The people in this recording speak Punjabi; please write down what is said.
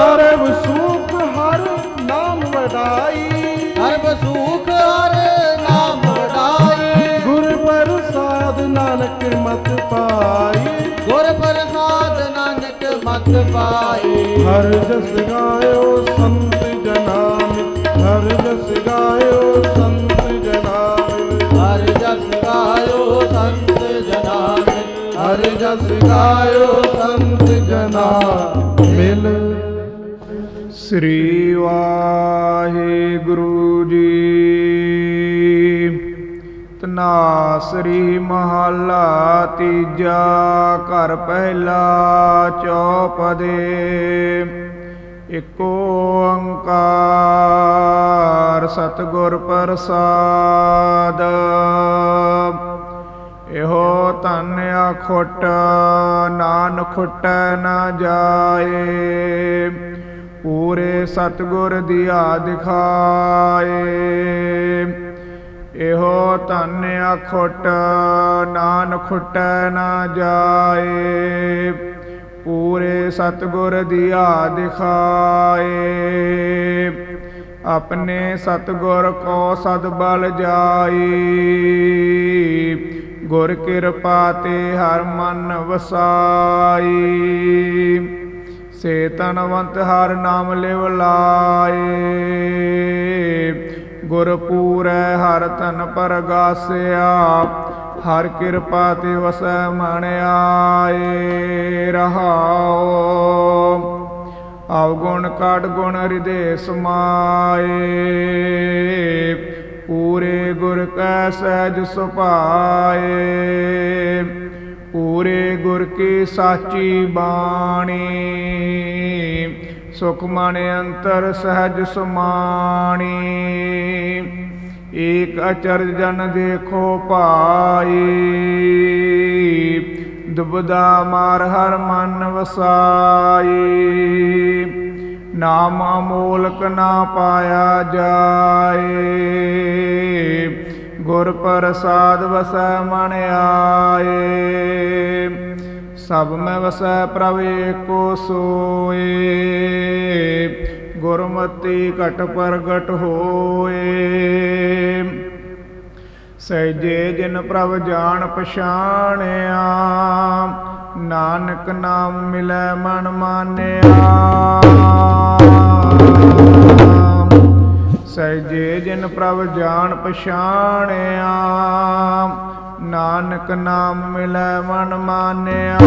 ਸਰਬ ਸੁਖ ਹਰ ਨਾਮ ਵਡਾਈ। ਹਰ ਬਸੂਖ ਹਰ ਨਾਮ ਵਡਾਈ। ਗੁਰ ਪ੍ਰਸਾਦ ਨਾਨਕ ਮਤ ਪਾਈ। ਗੁਰ ਪ੍ਰਸਾਦ ਨਾਨਕ ਮਤ ਪਾਈ। ਹਰ ਜਸ ਗਾਇਓ ਸੰਤ ਜਨਾ ਹਰ ਜਸ ਗਾਇਓ ਸੰਤ ਜਨਾ ਹਰ ਜਸ ਗਾਇਓ ਸੰਤ ਜਨਾ ਹਰ ਜਸ ਗਾਇਓ ਸੰਤ ਜਨਾ ਮਿਲ ਸ੍ਰੀ ਵਾਹਿਗੁਰੂ ਜੀ। ਤਨਾ ਸ੍ਰੀ ਮਹੱਲਾ ਤੀਜਾ ਘਰ ਪਹਿਲਾ ਚੌਪਦੇ। ਇਕ ਓੰਕਾਰ ਸਤਿਗੁਰ ਪ੍ਰਸਾਦ। ਇਹੋ ਧਨ ਆਖੁੱਟ ਨਾਨ ਖੁੱਟੈ ਨਾ ਜਾਏ। ਪੂਰੇ ਸਤਿਗੁਰ ਦੀਆ ਦਿਖਾਏ। ਇਹੋ ਧਨ ਆਖੁੱਟ ਨਾਨ ਖੁੱਟੈ ਨਾ ਜਾਏ। ਪੂਰੇ ਸਤਿਗੁਰ ਦੀਆ ਦਿਖਾਏ। ਆਪਣੇ ਸਤਿਗੁਰ ਕੋ ਸਦ ਬਲ ਜਾਈ। ਗੁਰ ਕਿਰਪਾ ਤੇ ਹਰ ਮਨ ਵਸਾਈ। ਸੇ ਤਨਵੰਤ ਹਰ ਨਾਮ ਲਿਵ ਲਾਏ। ਗੁਰ ਪੂਰੈ ਹਰ ਤਨ ਪਰਗਾਸਿਆ, ਹਰ ਕਿਰਪਾ ਤੇ ਵਸੈ ਮਨ ਆਏ। ਰਹਾਓ ਅਵਗੁਣ ਕਾਟ ਗੁਣ ਹਿਰਦੇ ਸਮਾਏ। ਪੂਰੇ ਗੁਰ ਕੈ ਸਹਿਜ ਸੁਭਾਏ। ਪੂਰੇ ਗੁਰ ਕੀ ਸਾਚੀ ਬਾਣੀ। ਸੁਖ ਮਨ ਅੰਤਰ ਸਹਿਜ ਸਮਾਣੀ। ਏਕ ਅਚਰਜ ਜਨ ਦੇਖੋ ਭਾਈ। ਦੁਬਦਾ ਮਾਰ ਹਰ ਮਨ ਵਸਾਈ। ਨਾਮ ਅਮੋਲਕ ਨਾ ਪਾਇਆ ਜਾਏ। ਗੁਰ ਪ੍ਰਸਾਦ ਵਸੈ ਮਨ ਆਏ। ਸਭ ਮੈਂ ਵਸੈ ਪ੍ਰਭ ਏਕੋ ਸੋਏ। ਗੁਰਮਤੀ ਘਟ ਪ੍ਰਗਟ ਹੋਏ। ਸਹਿਜੇ ਜਿਨ ਪ੍ਰਭ ਜਾਣ ਪਛਾਣਿਆ, ਨਾਨਕ ਨਾਮ ਮਿਲੈ ਮਨ ਮਾਨਿਆ। ਜਿਨ ਪ੍ਰਭ ਜਾਣ ਪਛਾਣਿਆ ਨਾਨਕ ਨਾਮ ਮਿਲੈ ਮਨ ਮਾਨਿਆ।